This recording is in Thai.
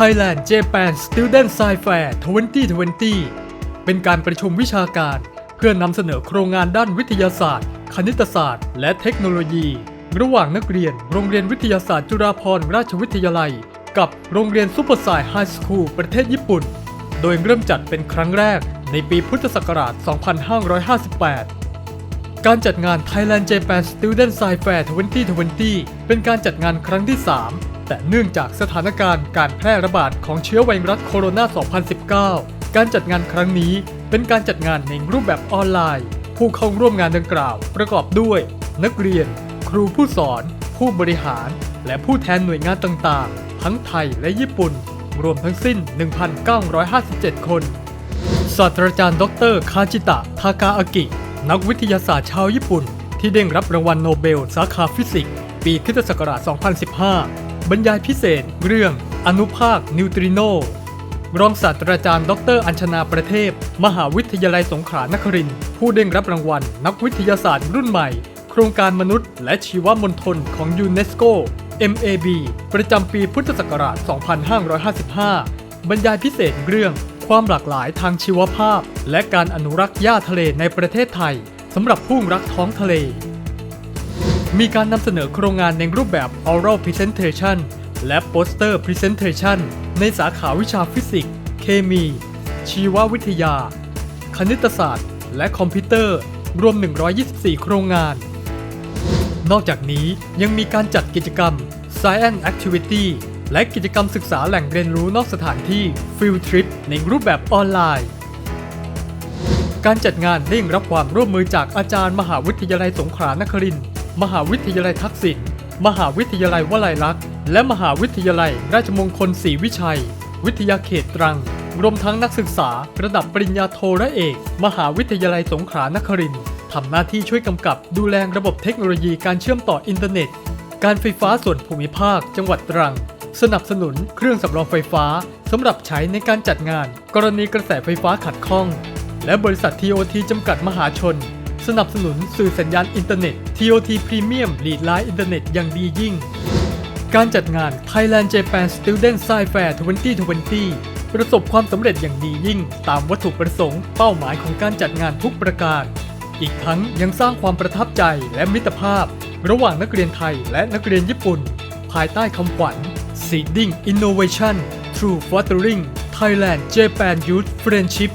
Thailand Japan Student Science Fair 2020 เป็นการประชุมวิชาการเพื่อนำเสนอโครงงานด้านวิทยาศาสตร์ คณิตศาสตร์ และเทคโนโลยี ระหว่างนักเรียน โรงเรียนวิทยาศาสตร์จุฬาภรณราชวิทยาลัย กับโรงเรียนซูเปอร์ไซไฮสคูลประเทศญี่ปุ่น โดยเริ่มจัดเป็นครั้งแรกในปีพุทธศักราช 2558การจัดงาน Thailand Japan Student Science Fair 2020 เป็นการจัดงานครั้งที่ 3 แต่เนื่องจากสถานการณ์การแพร่ระบาดของเชื้อไวรัสโคโรนา 2019 การจัดงานครั้งนี้เป็นการจัดงานในรูปแบบออนไลน์ ผู้เข้าร่วมงานดังกล่าว ประกอบด้วย นักเรียน ครูผู้สอน ผู้บริหาร และผู้แทนหน่วยงานต่างๆ ทั้งไทยและญี่ปุ่น รวมทั้งสิ้น 1,957 คน ศาสตราจารย์ดอกเตอรคาจิตะ ทากาอากิ นักวิทยาศาสตร์ชาวญี่ปุ่น ที่ได้รับรางวัลโนเบล สาขาฟิสิกส์ ปีคศ 2015 บรรยายพิเศษ เรื่อง อนุภาคนิวตริโน รองศาสตราจารย์ ดร อัญชนาประเทศ มหาวิทยาลัยสงขลานครินทร์ผู้ได้รับรางวัล นักวิทยาศาสตร์รุ่นใหม่ โครงการมนุษย์ และชีวมณฑลของยูเนสโก MAB ประจำปีพุทธศักราช 2555 บรรยายพิเศษเรื่อง ความหลากหลายทางชีวภาพ และการอนุรักษ์หญ้าทะเลในประเทศไทยสำหรับผู้รักท้องทะเล มีการนำเสนอโครงงานในรูปแบบ oral presentation และ poster presentation ในสาขาวิชาฟิสิกส์ เคมี ชีววิทยา คณิตศาสตร์ และคอมพิวเตอร์ รวม 124 โครงงาน นอกจากนี้ยังมีการจัดกิจกรรม Science Activity และกิจกรรมศึกษาแหล่งเรียนรู้นอกสถานที่ Field Trip ในรูปแบบออนไลน์ การจัดงานได้รับความร่วมมือจากอาจารย์มหาวิทยาลัยสงขลานครินทร์ มหาวิทยาลัยทักษิณ มหาวิทยาลัยวลัยลักษณ์ และมหาวิทยาลัยราชมงคลศรีวิชัย วิทยาเขตตรัง รวมทั้งนักศึกษาระดับปริญญาโทและเอก มหาวิทยาลัยสงขลานครินทร์ทำหน้าที่ช่วยกำกับดูแลระบบเทคโนโลยีการเชื่อมต่ออินเทอร์เน็ต การไฟฟ้าส่วนภูมิภาค จังหวัดตรัง สนับสนุนเครื่องสำรองไฟฟ้าสำหรับใช้ในการจัดงาน กรณีกระแสไฟฟ้าขัดข้อง และบริษัท TOT จำกัดมหาชน สนับสนุนสื่อสัญญาณอินเทอร์เน็ต TOT Premium ลีดไลน์อินเทอร์เน็ตอย่างดียิ่ง การจัดงาน Thailand Japan Student Science Fair 2020 ประสบความสำเร็จอย่างดียิ่ง ตามวัตถุประสงค์เป้าหมายของการจัดงานทุกประการ อีกทั้งยังสร้างความประทับใจและมิตรภาพ ระหว่างนักเรียนไทยและนักเรียนญี่ปุ่น ภายใต้คำขวัญ Seeding Innovation Through Fostering Thailand Japan Youth Friendship